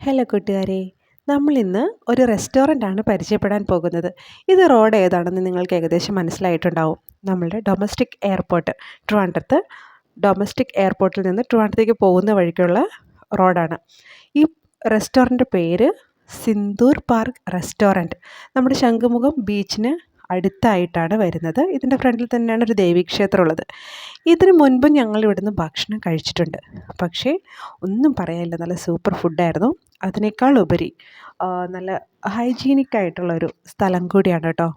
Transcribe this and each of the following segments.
Hello കൂട്ടുകാരെ. നമ്മൾ ഇന്ന് ഒരു റെസ്റ്റോറന്റാണ് പരിചയപ്പെടാൻ പോകുന്നത്. ഇത് റോഡ് ഏതാണെന്ന് നിങ്ങൾക്ക് ഏകദേശം മനസ്സിലായിട്ടുണ്ടാവും. നമ്മളുടെ ഡൊമസ്റ്റിക് എയർപോർട്ട് ട്രിവാൻഡ്രത്ത്. ഡൊമസ്റ്റിക് എയർപോർട്ടിൽ നിന്ന് ട്രിവാൻഡ്രത്തേക്ക് പോകുന്ന വഴിക്കുള്ള റോഡാണ് ഈ റെസ്റ്റോറന്റ് പേര് സിന്ദൂർ പാർക്ക് റെസ്റ്റോറന്റ് നമ്മുടെ ശംഖുമുഖം ബീച്ചിന് അടുത്തായിട്ടാണ് വരുന്നത്. ഇതിന്റെ ഫ്രണ്ടിൽ തന്നെയാണ് ഒരു ദേവീക്ഷേത്രം ഉള്ളത് ഇതിന് മുൻപ് ഞങ്ങൾ ഇവിടുന്ന് ഭക്ഷണം കഴിച്ചിട്ടുണ്ട്. പക്ഷേ ഒന്നും പറയാനില്ല. നല്ല സൂപ്പർ ഫുഡായിരുന്നു അതിനേക്കാൾ ഉപരി നല്ല ഹൈജീനിക് ആയിട്ടുള്ളൊരു സ്ഥലം കൂടിയാണ് കേട്ടോ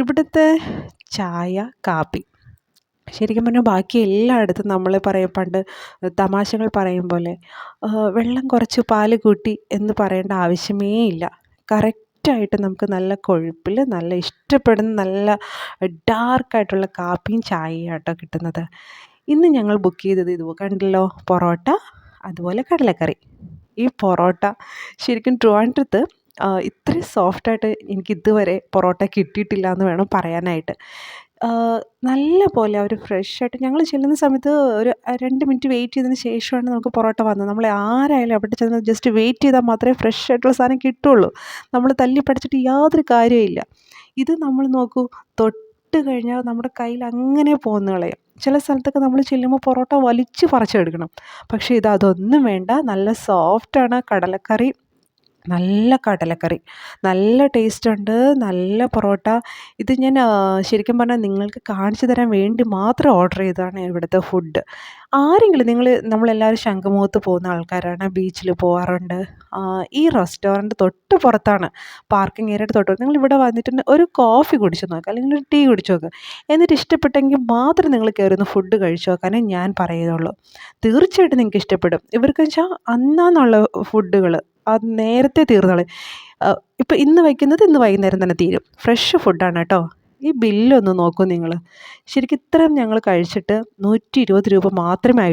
ഇവിടുത്തെ ചായ കാപ്പി. ശരിക്കും പറഞ്ഞാൽ ബാക്കി എല്ലായിടത്തും നമ്മൾ പറയും പണ്ട് തമാശകൾ പറയും പോലെ വെള്ളം കുറച്ച് പാൽ കൂട്ടി എന്ന് പറയേണ്ട ആവശ്യമേ ഇല്ല. കറക്റ്റായിട്ട് നമുക്ക് നല്ല കൊഴുപ്പിൽ നല്ല ഇഷ്ടപ്പെടുന്ന നല്ല ഡാർക്കായിട്ടുള്ള കാപ്പിയും ചായയും കേട്ടോ കിട്ടുന്നത്. ഇന്ന് ഞങ്ങൾ ബുക്ക് ചെയ്തത് ഇത് കണ്ടല്ലോ പൊറോട്ട അതുപോലെ കടലക്കറി. ഈ പൊറോട്ട ശരിക്കും ട്രിവാൻഡ്രത്ത് ഇത്രയും സോഫ്റ്റായിട്ട് എനിക്ക് ഇതുവരെ പൊറോട്ട കിട്ടിയിട്ടില്ല എന്ന് വേണം പറയാനായിട്ട്. നല്ല പോലെ അവർ ഫ്രഷായിട്ട് ഞങ്ങൾ ചെല്ലുന്ന സമയത്ത് ഒരു രണ്ട് മിനിറ്റ് വെയിറ്റ് ചെയ്തതിന് ശേഷമാണ് നമുക്ക് പൊറോട്ട വന്നത്. നമ്മൾ ആരായാലും അവിടെ ചെന്ന് ജസ്റ്റ് വെയിറ്റ് ചെയ്താൽ മാത്രമേ ഫ്രഷ് ആയിട്ടുള്ള സാധനം കിട്ടുള്ളൂ. നമ്മൾ തല്ലി പഠിച്ചിട്ട് യാതൊരു കാര്യമില്ല ഇത് നമ്മൾ നോക്കൂ തൊട്ട് കഴിഞ്ഞാൽ നമ്മുടെ കയ്യിൽ അങ്ങനെ പോകുന്ന കളയും. ചില സ്ഥലത്തൊക്കെ നമ്മൾ ചെല്ലുമ്പോൾ പൊറോട്ട വലിച്ച് പറിച്ചെടുക്കണം. പക്ഷേ ഇത് അതൊന്നും വേണ്ട. നല്ല സോഫ്റ്റാണ് കടലക്കറി നല്ല കടലക്കറി. നല്ല ടേസ്റ്റ് ഉണ്ട് നല്ല പൊറോട്ട. ഇത് ഞാൻ ശരിക്കും പറഞ്ഞാൽ നിങ്ങൾക്ക് കാണിച്ചു തരാൻ വേണ്ടി മാത്രം ഓർഡർ ചെയ്തതാണ് ഇവിടുത്തെ ഫുഡ് ആരെങ്കിലും നിങ്ങൾ നമ്മളെല്ലാവരും ശംഖുമുഖത്ത് പോകുന്ന ആൾക്കാരാണ് ബീച്ചിൽ പോകാറുണ്ട് ഈ റെസ്റ്റോറന്റ് തൊട്ട് പുറത്താണ് പാർക്കിംഗ് ഏരിയയുടെ തൊട്ട്. നിങ്ങൾ ഇവിടെ വന്നിട്ട് ഒരു കോഫി കുടിച്ച് നോക്കുക അല്ലെങ്കിൽ ഒരു ടീ കുടിച്ച് നോക്കുക എന്നിട്ട് ഇഷ്ടപ്പെട്ടെങ്കിൽ മാത്രം നിങ്ങൾ കയറുന്ന ഫുഡ് കഴിച്ചു നോക്കാനേ ഞാൻ പറയുന്നുള്ളൂ തീർച്ചയായിട്ടും നിങ്ങൾക്ക് ഇഷ്ടപ്പെടും. ഇവർക്ക് വെച്ചാൽ അന്നാന്നുള്ള ഫുഡുകൾ അത് നേരത്തെ തീർന്നോളെ. ഇപ്പം ഇന്ന് വയ്ക്കുന്നത് ഇന്ന് വൈകുന്നേരം തന്നെ തീരും. ഫ്രഷ് ഫുഡാണ് കേട്ടോ ഈ ബില്ലൊന്ന് നോക്കൂ നിങ്ങൾ ശരിക്കും ഇത്രയും ഞങ്ങൾ കഴിച്ചിട്ട് നൂറ്റി ഇരുപത് രൂപ മാത്രമേ